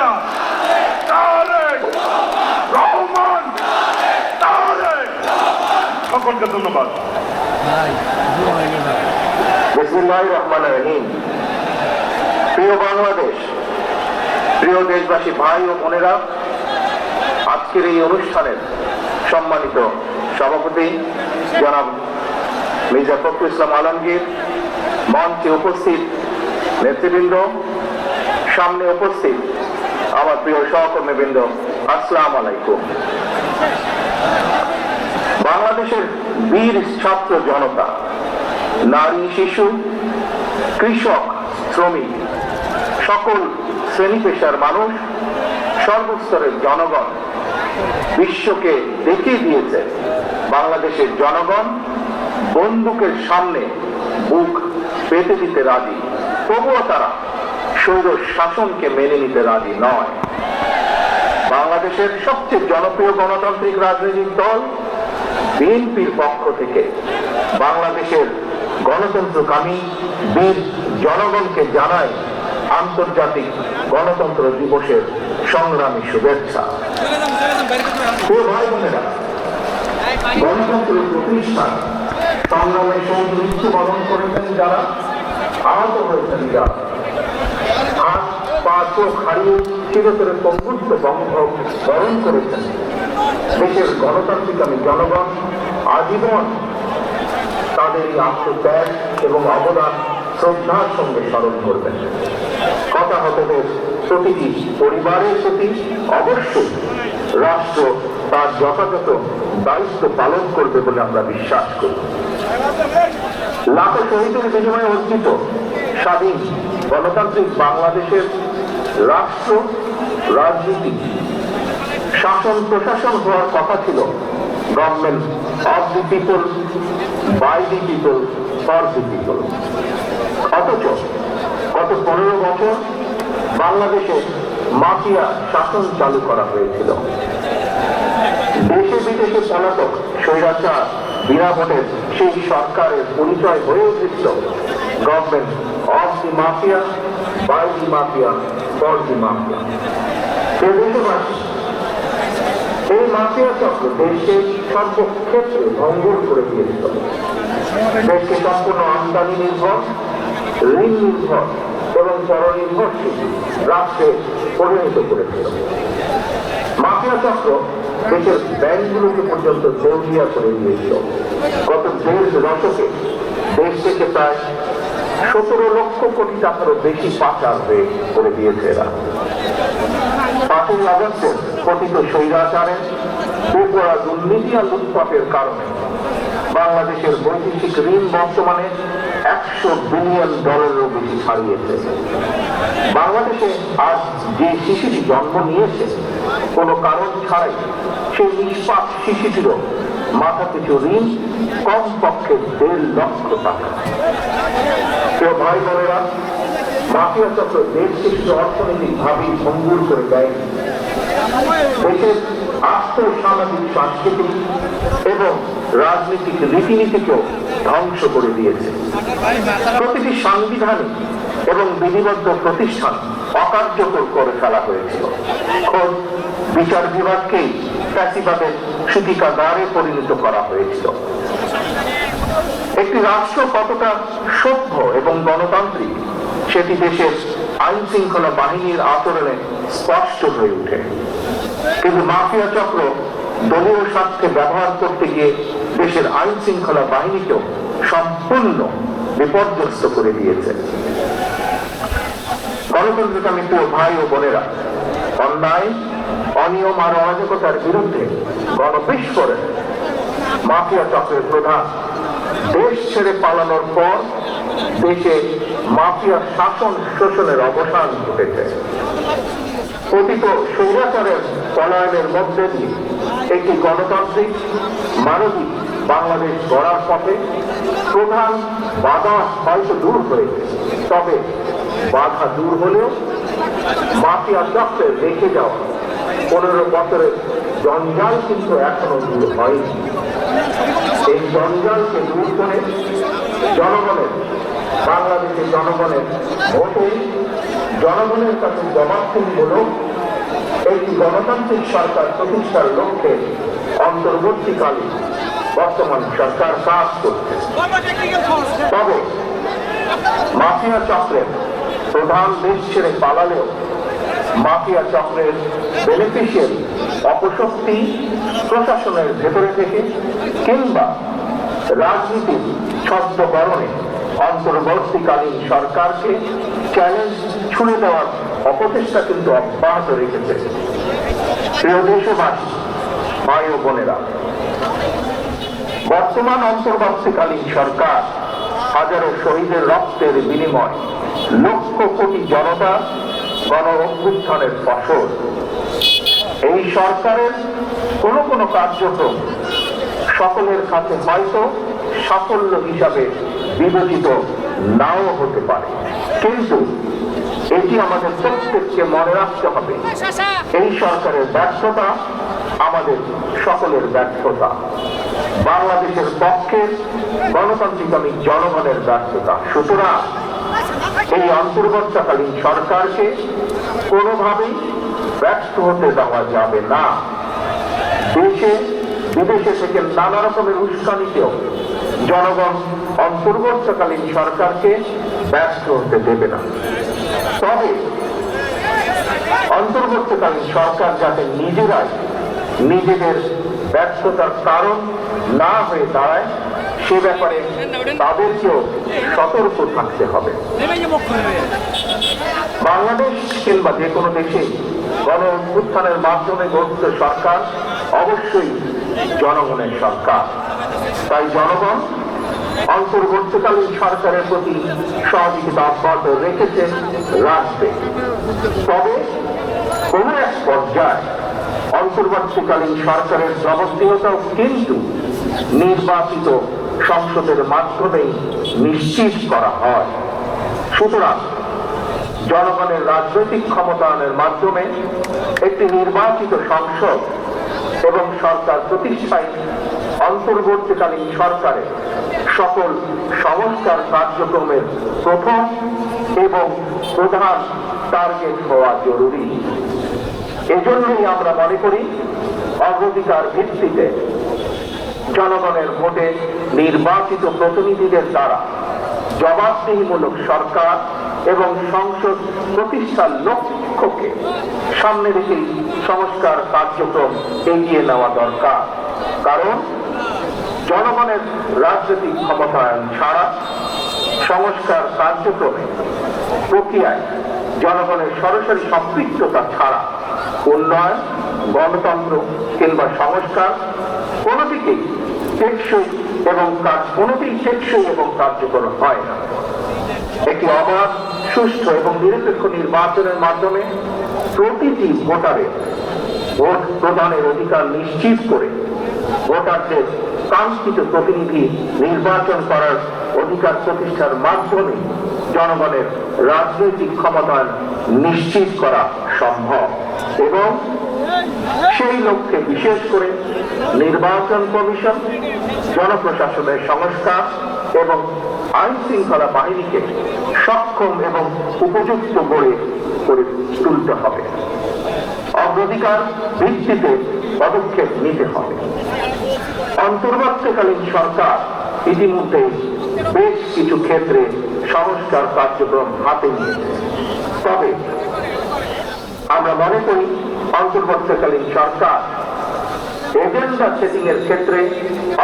না তারেক রহমান তারেক সকলকে ধন্যবাদ প্রিয় বাংলাদেশ, প্রিয় দেশবাসী ভাই ও বোনেরা, আজকের এই অনুষ্ঠানের সম্মানিত সভাপতি জনাব মির্জা ফখরুল ইসলাম আলমগীর, মঞ্চে উপস্থিত নেতৃবৃন্দ, সামনে উপস্থিত আমার প্রিয় সহকর্মীবৃন্দ, আসসালাম আলাইকুম। বাংলাদেশের বীর ছাত্র জনতা, নারী, শিশু, কৃষক, শ্রমিক, সকল শ্রেণি পেশার মানুষ, সর্বস্তরের জনগণ বিশ্বকে দেখিয়ে দিয়েছে। বাংলাদেশের জনগণ বন্দুকের সামনে বুক পেতে দিতে রাজি। তবুও তারা স্বৈর শাসনকে মেনে নিতে রাজি নয়। বাংলাদেশের সবচেয়ে জনপ্রিয় গণতান্ত্রিক রাজনৈতিক দল বিএনপির পক্ষ থেকে বাংলাদেশের গণতন্ত্রকামী বীর জনগণকে জানায় আন্তর্জাতিক গণতন্ত্র দিবসের সংগ্রামী শুভেচ্ছা। গণতন্ত্র প্রতিষ্ঠান সংগ্রামে সঙ্গে মৃত্যুবরণ করেছেন যারা, আহত হয়েছেন যারা। গণতান্ত্রিক জনগণ, আজীবন তাদের এই এবং অবদান শ্রদ্ধার সঙ্গে প্রতিটি পরিবারের প্রতি অবশ্যই রাষ্ট্র তার যথাযথ দায়িত্ব পালন করবে বলে আমরা বিশ্বাস করি। লাখো শহীদের বিনিময়ে অর্জিত স্বাধীন গণতান্ত্রিক বাংলাদেশের রাষ্ট্র, রাজনীতি। শাসন, প্রশাসন হওয়ার কথা ছিল। Government of the people by the people for the people অথচ গত পনেরো বছর বাংলাদেশে মাফিয়া শাসন চালু করা হয়েছিল। দেশে বিদেশে পলাতক স্বৈরাচার বিনা ভোটের সেই সরকারের পরিচয় হয়ে উঠেছিল। Government of the mafia by the mafia for the mafia. দেশবাসী এই মাফিয়া চক্র দেশকে সর্বক্ষেত্রে ভঙ্গুর করে দিয়েছিল। দেশকে সম্পূর্ণ আমদানি নির্ভর, ঋণ নির্ভর এবং পরনির্ভরশীল রাষ্ট্রে পরিণত করেছিল। মাফিয়া চক্র দেশের ব্যাংকগুলোকে পর্যন্ত দেউলিয়া করে দিয়েছিল। গত দেড় দশকে দেশ থেকে প্রায় সতেরো লক্ষ কোটি টাকারও বেশি পাচার হয়ে করে দিয়েছে এরা। পাঁচই আগস্ট কথিত স্বৈরাচারের বেপরা দুর্নীতি আর লুটপাটের কারণে বাংলাদেশের বৈদেশিক ঋণ বর্তমানে একশো বিলিয়ন ডলারেরও বেশি ছাড়িয়েছে বাংলাদেশে আজ যে শিশুটি জন্ম নিয়েছে, কোনো কারণ ছাড়াই সেই নিষ্পাপ শিশুটিরও মাথা পিছু ঋণ কম পক্ষে দেড় লক্ষ টাকা। প্রিয় ভাই বোনেরা, মাফিয়া চক্র দেশকে অর্থনৈতিক ভাবেই ভঙ্গুর করে দেয়। দেশের আর্থ সামাজিক, সাংস্কৃতিক এবং রাজনৈতিক রীতিনীতিকেও ধ্বংস করে দিয়েছে। প্রতিটি সাংবিধানিক এবং বিধিবদ্ধ প্রতিষ্ঠান অকার্যকর করে ফেলা হয়েছিল। বিচার বিভাগকেই সুতিকাগারে পরিণত করা হয়েছিল। একটি রাষ্ট্র কতটা সভ্য এবং গণতান্ত্রিক, সেটি দেশের আইন শৃঙ্খলা বাহিনীর আচরণে স্পষ্ট হয়ে ওঠে। কিন্তু মাফিয়া চক্র দলীয় স্বার্থে ব্যবহার করতে গিয়ে দেশের আইন শৃঙ্খলা বাহিনীকেও সম্পূর্ণ বিপর্যস্ত করে দিয়েছে। গণতন্ত্রকামী প্রিয় ভাই ও বোনেরা, অন্যায়, অনিয়ম আর অরাজকতার বিরুদ্ধে গণবিস্ফোরণ। মাফিয়া চক্রের প্রধান। দেশ ছেড়ে পালানোর পর দেশে মাফিয়া শাসন শোষণের অবসান ঘটেছে। পতিত স্বৈরাচারের পলায়নের মধ্যে দিয়ে একটি গণতান্ত্রিক, মানবিক বাংলাদেশ গড়ার পথে প্রধান বাধা হয়তো দূর হয়েছে। তবে বাধা দূর হলেও মাফিয়া চক্রে রেখে যাওয়া পনেরো বছরের জঞ্জাল কিন্তু এখনও দূর হয়নি। এই জঞ্জালকে দূর করে জনগণের, বাংলাদেশের জনগণের ভোটে জনগণের কাছে জবাবদিহিমূলক একটি গণতান্ত্রিক সরকার প্রতিষ্ঠার লক্ষ্যে অন্তর্বর্তীকালে বর্তমান সরকার কাজ করছে। তবে মাফিয়া চক্রের প্রধান দেশ ছেড়ে পালালেও মাফিয়া চক্রের বেনিফিশিয়ারি অপশক্তি প্রশাসনের ভেতরে থেকে কিংবা রাজনীতির ছদ্মকরণে অন্তর্বর্তীকালীন সরকারকে চ্যালেঞ্জ ছুড়ে দেওয়ার অপচেষ্টা কিন্তু অব্যাহত রেখেছে। প্রিয় দেশবাসী, ভাই ও বোনেরা, বর্তমান অন্তর্বর্তীকালীন সরকার হাজারো শহীদের রক্তের বিনিময়, লক্ষ কোটি জনতা গণ অভ্যুত্থানের ফসল। এই সরকারের কোন কোন কার্যক্রম সকলের কাছে হয়তো সাফল্য হিসাবে বিবেচিত নাও হতে পারে। কিন্তু এটি আমাদের প্রত্যেককে মনে রাখতে হবে, এই সরকারের ব্যর্থতা আমাদের সকলের ব্যর্থতা। বাংলাদেশের পক্ষে গণতান্ত্রিক আমি জনগণের ব্যর্থতা। সুতরাং এই অন্তর্বর্তীকালীন সরকারকে কোনোভাবেই ব্যর্থ হতে দেওয়া যাবে না। দেশে, বিদেশে থেকে নানা রকমের উস্কানিতেও জনগণ অন্তর্বর্তীকালীন সরকারকে ব্যর্থ হতে দেবে না। তবে অন্তর্বর্তীকালীন সরকার যাতে নিজেরাই নিজেদের ব্যর্থতার কারণ না হয়ে দাঁড়ায় সে ব্যাপারে তাদেরকেও সতর্ক থাকতে হবে। বাংলাদেশ কিংবা যে কোনো দেশে গণ উত্থানের মাধ্যমে গঠিত সরকার অবশ্যই জনগণের সরকার। তাই জনগণ অন্তর্বর্তীকালীন সরকারের প্রতি সহযোগিতা অব্যাহত রেখেছে, রাখবে। তবে কোন এক পর্যায়ে অন্তর্বর্তীকালীন সরকারের জবাবদিহিতাও কিন্তু নির্বাচিত সংসদের মাধ্যমেই নিশ্চিত করা হয়। সুতরাং জনগণের রাজনৈতিক ক্ষমতায়নের মাধ্যমে একটি নির্বাচিত সংসদ এবং সরকার প্রতিষ্ঠায় অন্তর্বর্তীকালীন সরকারের সকল সংস্কার কার্যক্রমের প্রথম এবং প্রধান টার্গেট হওয়া জরুরি। এজন্যই আমরা মনে করি অগ্রাধিকার ভিত্তিতে জনগণের ভোটে নির্বাচিত প্রতিনিধিদের দ্বারা জবাবদিহিমূলক সরকার এবং সংসদ প্রতিষ্ঠার লক্ষ্যকে সামনে রেখেই সংস্কার কার্যক্রম এগিয়ে নেওয়া দরকার। কারণ জনগণের রাজনৈতিক ক্ষমতায়ন ছাড়া সংস্কার কার্যক্রমে প্রক্রিয়ায় জনগণের সরাসরি সম্পৃক্ততা ছাড়া উন্নয়ন, গণতন্ত্র কিংবা সংস্কার কোনো দিকেই টেকসই এবং কাজ কোনোটিই টেকসই এবং কার্যকর হয় না। একটি অবাধ সুষ্ঠু এবং নিরপেক্ষ নির্বাচনের মাধ্যমে প্রতিটি ভোটারের ভোট প্রদানের অধিকার নিশ্চিত করে ভোটারদের কাঙ্ক্ষিত প্রতিনিধি নির্বাচন করার অধিকার প্রতিষ্ঠার মাধ্যমে জনগণের রাজনৈতিক ক্ষমতায়ন নিশ্চিত করা সম্ভব এবং সেই লক্ষ্যে বিশেষ করে নির্বাচন কমিশন জনপ্রশাসনের সংস্কার এবং আইন শৃঙ্খলা বাহিনীকে সক্ষম এবং উপযুক্ত গড়ে করে তুলতে হবে। অগ্রাধিকার ভিত্তিতে পদক্ষেপ নিতে হবে। অন্তর্বর্তীকালীন সরকার ইতিমধ্যে বেশ কিছু ক্ষেত্রে সংস্কার কার্যক্রম হাতে নিয়েছে। তবে আমরা মনে করি, অন্তর্বর্তীকালীন সরকার এজেন্ডা সেটিং এর ক্ষেত্রে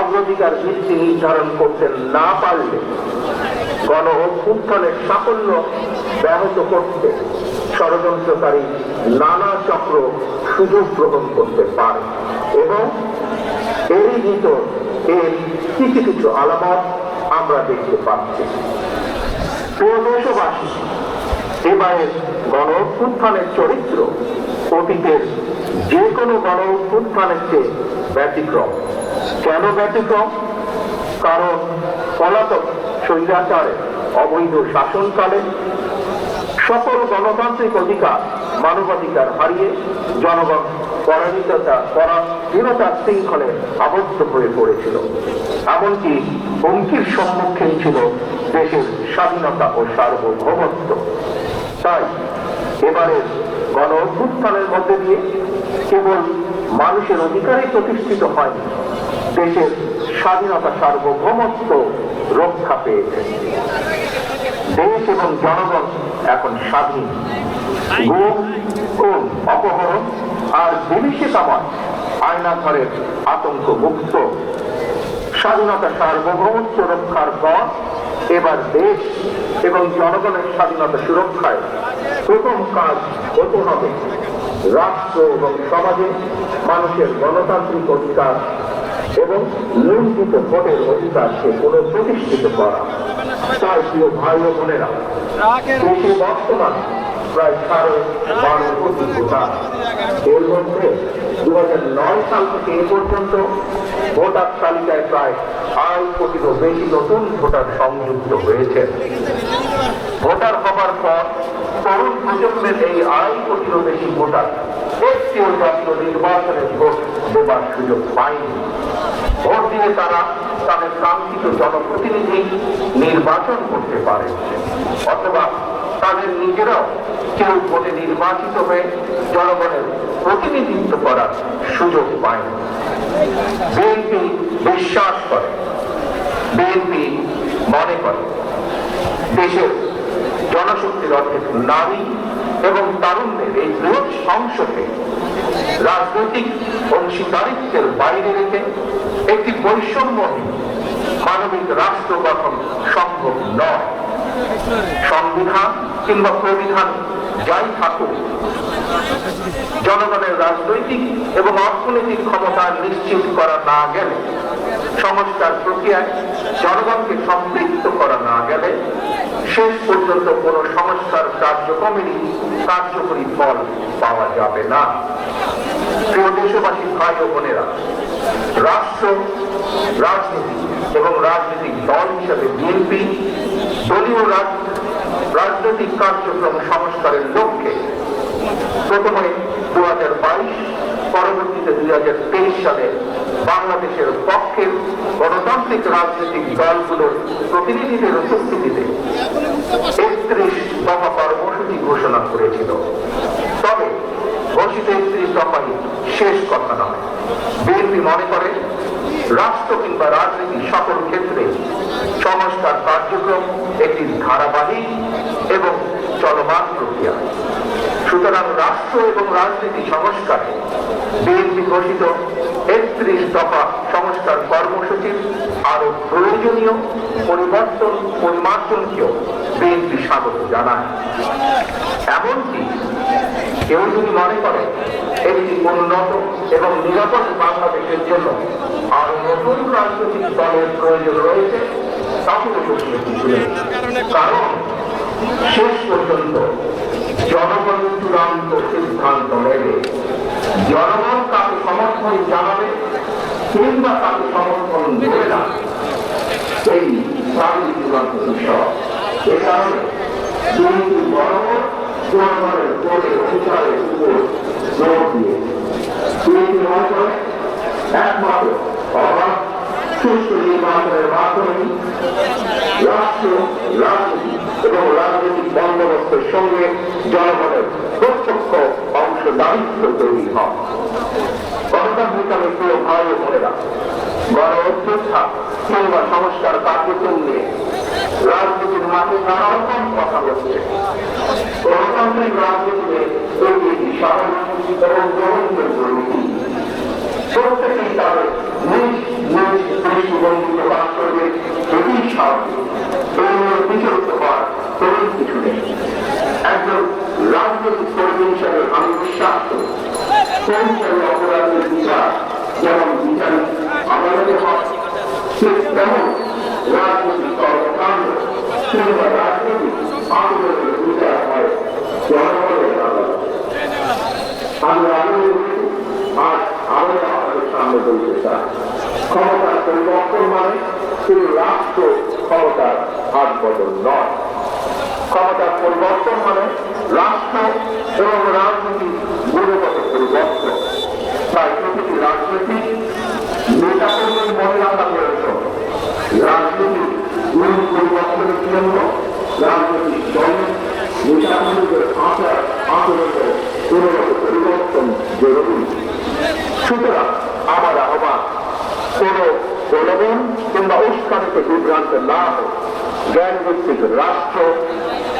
অগ্রাধিকার ভিত্তি নির্ধারণ করতে না পারলে গণ অভ্যুত্থানের সাফল্য ব্যাহত করতে ষড়যন্ত্রকারী নানা চক্র সুযোগ গ্রহণ করতে পারে। এবং এরই ভিতর এর কিছু কিছু আলামত আমরা দেখতে পাচ্ছি। প্রিয় দেশবাসী, এবারের গণ অভ্যুত্থানের চরিত্র অতীতের যে কোনো গণ অভ্যুত্থানের চেয়ে ব্যতিক্রম। কেন ব্যতিক্রম? কারণ পলাতক স্বৈরাচারে অবৈধ শাসনকালে সকল গণতান্ত্রিক অধিকার, মানবাধিকার হারিয়ে জনগণ পরাজিততা পরাধীনতার শৃঙ্খলে আবদ্ধ হয়ে পড়েছিল। এমনকি হুমকির সম্মুখীন ছিল দেশের স্বাধীনতা ও সার্বভৌমত্ব। তাই এবারের গণ অভ্যুত্থানের মধ্যে দিয়ে কেবল মানুষের অধিকারই প্রতিষ্ঠিত হয়, দেশের স্বাধীনতা সার্বভৌমত্ব রক্ষা পেয়েছে। দেশ এবং জনগণ এখন স্বাধীন। অপহরণ আর বিভীষিকাময় আয়নাঘরের আতঙ্ক মুক্ত স্বাধীনতা সার্বভৌমত্ব রক্ষার পর এবার দেশ এবং জনগণের স্বাধীনতা সুরক্ষায় প্রথম কাজ হতে হবে রাষ্ট্র এবং সমাজে মানুষের গণতান্ত্রিক অধিকার এবং লুণ্ঠিত ভোটের অধিকারকে পুনঃপ্রতিষ্ঠিত করা। তাই প্রিয় ভাই ও বোনেরা, দেশে বর্তমান প্রায় সাড়ে বারো কোটি ভোটার। এর মধ্যে দু হাজার নয় সাল থেকে এ পর্যন্ত ভোটার তালিকায় প্রায় আড়াই কোটিরও বেশি নতুন ভোটার সংযুক্ত হয়েছে। ভোটার হবার পর তরুণ প্রজন্মের এই আড়াই কোটিরও বেশি ভোটার একটিও জাতীয় নির্বাচনে ভোট দেবার সুযোগ পায়নি। ভোট দিয়ে তারা তাদের কাঙ্ক্ষিত জনপ্রতিনিধি নির্বাচন করতে পারে। অথবা তাদের নিজেরাও কেউ ভোটে নির্বাচিত হয়ে জনগণের প্রতিনিধিত্ব করার সুযোগ পায়নি। বিএনপি বিশ্বাস করে, বিএনপি মনে করে। দেশের জনশক্তির অর্ধেক নারী এবং তারুণ্যের এই বৃহৎ অংশকে রাজনৈতিক অংশীদারিত্বের বাইরে রেখে একটি বৈষম্যহীন মানবিক রাষ্ট্র গঠন সম্ভব নয়। সংবিধান কিংবা প্রবিধান যাই থাকুক জনগণের রাজনৈতিক এবং অর্থনৈতিক ক্ষমতা নিশ্চিত করা না গেলে, সংস্কার প্রক্রিয়ায় জনগণকে সম্পৃক্ত করা না গেলে, শেষ পর্যন্ত কোন সংস্কার কার্যক্রমেরই কার্যকরী ফল পাওয়া যাবে না। প্রিয় দেশবাসী, ভাই ও বোনেরা, রাষ্ট্র, রাজনীতি এবং রাজনৈতিক দল হিসেবে বিএনপি দলীয় রাজ- রাজনৈতিক কার্যক্রম সংস্কারের লক্ষ্যে প্রথমে দু হাজার বাইশ, পরবর্তীতে দুই হাজার তেইশ সালে বাংলাদেশের পক্ষের গণতান্ত্রিক রাজনৈতিক দলগুলোর প্রতিনিধিদের উপস্থিতিতে একত্রিশ দফা কর্মসূচি ঘোষণা করেছিল। তবে ঘোষিত একত্রিশ দফাই শেষ কথা নয়। বিএনপি মনে করে রাষ্ট্র কিংবা রাজনীতি সকল ক্ষেত্রে সংস্কার কার্যক্রম একটি ধারাবাহিক এবং চলমান প্রক্রিয়া। সুতরাং রাষ্ট্র এবং রাজনীতি সংস্কারে বিএনপি ঘোষিত একত্রিশ দফা সংস্কার কর্মসূচির আরও প্রয়োজনীয়, পরিবর্তন, পরিমার্জনকেও বিএনপি স্বাগত জানায়। এমনকি কেউ যদি মনে করে, একটি উন্নত এবং নিরাপদ বাংলাদেশের জন্য নতুন রাজনৈতিক দলের প্রয়োজন রয়েছে প্রশ্ন কারণ শেষ পর্যন্ত জনগণ চূড়ান্ত সিদ্ধান্ত নেবে। জনগণ কাকে সমর্থন জানাবে কিংবা তাকে সমর্থন দেবে না। এই তারই চূড়ান্ত বিষয় এ কারণে দুর্নীতি বরাবর জনগণের ভোটের অধিকারের উপর জোর দিয়ে। দুর্নীতি মনে করে একমাত্র মাধ্যমে রাষ্ট্র রাজনীতি এবং রাজনৈতিক বন্দোবস্তের সঙ্গে জনগণের প্রত্যক্ষ অংশদারিত্ব তৈরি হয়। প্রত্যেকেই তাদের নিজ নিজ প্রকাশ করবে এটি স্বাভাবিক এই নিয়ে বিচলিত হওয়ার কোনো কিছু নেই একজন রাজনৈতিক কর্মী হিসাবে যেমন বিচার আমাদের হয়, ঠিক তেমন রাজনৈতিক কর্মকাণ্ড কিংবা রাজনৈতিক আন্দোলনের বিচার হয় ক্ষমতার পরিবর্তন মানে রাষ্ট্র ক্ষমতার হাত বদল নয়। ক্ষমতার পরিবর্তন মানে রাষ্ট্র এবং রাজনীতি গুণগত পরিবর্তন। তাই প্রতিটি রাজনীতি? নেতাকর্মীর মনে রাখা প্রয়োজন রাজনীতি মূল পরিবর্তনের জন্য রাজনৈতিক দল নেতাকর্মীদের আচার পরিবর্তন জরুরি। সুতরাং আমার আহ্বান, কোন প্রলোভন কিংবা উস্কানিতে বিভ্রান্ত না হয়ে জ্ঞান ভিত্তিক রাষ্ট্র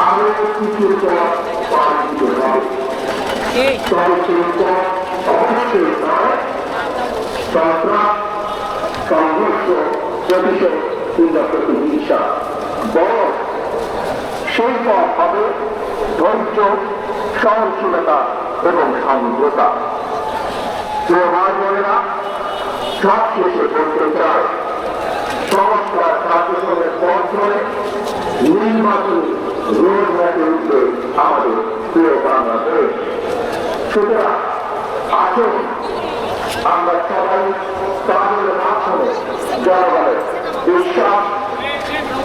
আরও কিছু পথ পার দিতে হবে তবে সেই পথ অবশ্যই নয় সন্ত্রাস সংঘর্ষ প্রতিশোধ কিংবা প্রতিহিংসা বরং সেই পথ হবে ধৈর্য সহনশীলতা এবং সান্দ্রতা প্রিয় ভাই বোনেরা সব শেষে বলতে চাই সংস্কার কার্যক্রমের পথ ধরে নির্বাচনী সুতরাং আসুন আমরা সবাই তাদের মাধ্যমে জনগণের বিশ্বাস,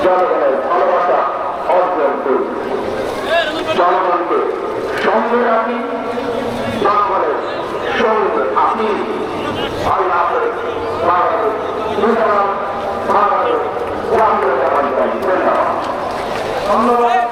জনগণের ভালোবাসা অর্জন করি জনগণকে সঙ্গে রাখি, জনগণের সঙ্গে আপনি আল্লাহ বাংলাদেশ ধন্যবাদ বাংলাদেশ ধন্যবাদ।